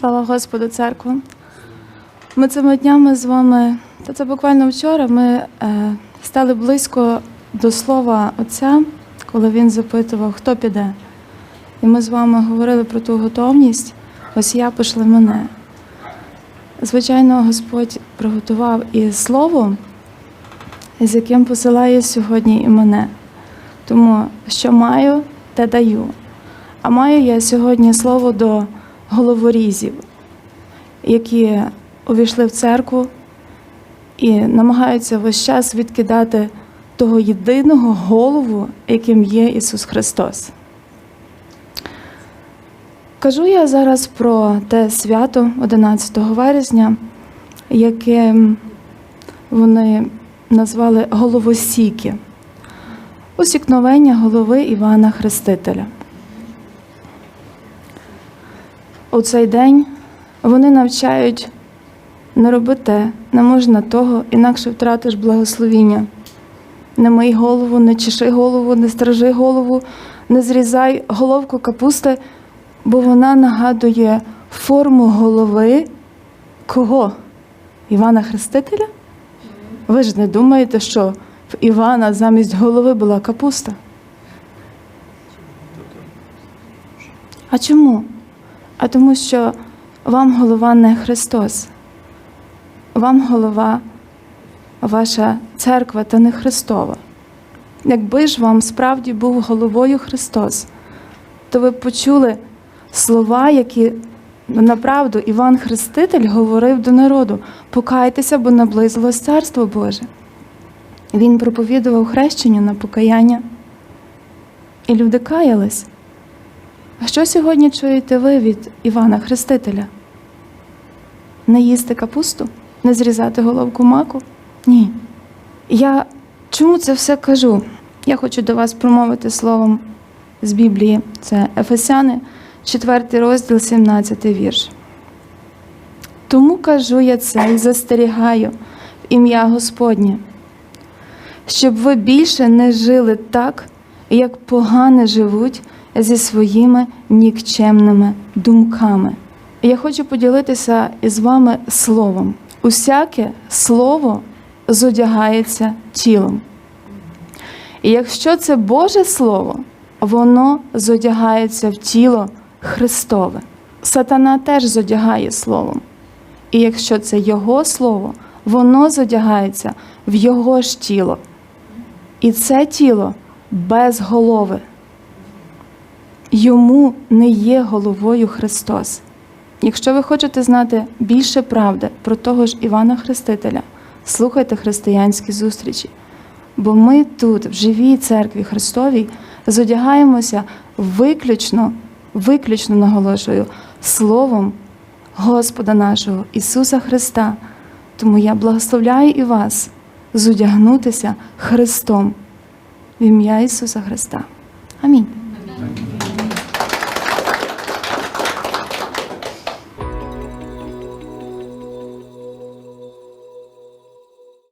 Слава Господу, церкву. Ми цими днями з вами, та це буквально вчора, ми е, стали близько до слова Отця, коли він запитував, хто піде. І ми з вами говорили про ту готовність. Ось я пішли мене. Звичайно, Господь приготував і слово, з яким посилає сьогодні і мене. Тому що маю, те даю. А маю я сьогодні слово до головорізів, які увійшли в церкву і намагаються весь час відкидати того єдиного голову, яким є Ісус Христос. Кажу я зараз про те свято 11 вересня, яке вони назвали головосіки, усікновення голови Івана Хрестителя. У цей день вони навчають не роби те, не можна того, інакше втратиш благословіння. Не мий голову, не чеши голову, не стражи голову, не зрізай головку капусти, бо вона нагадує форму голови кого? Івана Хрестителя? Ви ж не думаєте, що в Івана замість голови була капуста? А чому? А тому що вам голова не Христос, вам голова ваша церква та не Христова. Якби ж вам справді був головою Христос, то ви почули слова, які направду Іван Хреститель говорив до народу: покайтеся, бо наблизилось Царство Боже. Він проповідував хрещення на покаяння, і люди каялись. А що сьогодні чуєте ви від Івана Хрестителя? Не їсти капусту? Не зрізати головку маку? Ні. Я чому це все кажу? Я хочу до вас промовити словом з Біблії. Це Ефесяни, 4 розділ, 17 вірш. Тому кажу я це і застерігаю в ім'я Господнє, щоб ви більше не жили так, як погане живуть зі своїми нікчемними думками. Я хочу поділитися із вами словом. Усяке слово зодягається тілом. І якщо це Боже Слово, воно зодягається в тіло Христове. Сатана теж зодягає словом. І якщо це Його слово, воно зодягається в Його ж тіло. І це тіло без голови. Йому не є головою Христос. Якщо ви хочете знати більше правди про того ж Івана Хрестителя, слухайте християнські зустрічі. Бо ми тут, в живій церкві Христовій, зодягаємося виключно, виключно наголошую, Словом Господа нашого Ісуса Христа. Тому я благословляю і вас зодягнутися Христом в ім'я Ісуса Христа. Амінь.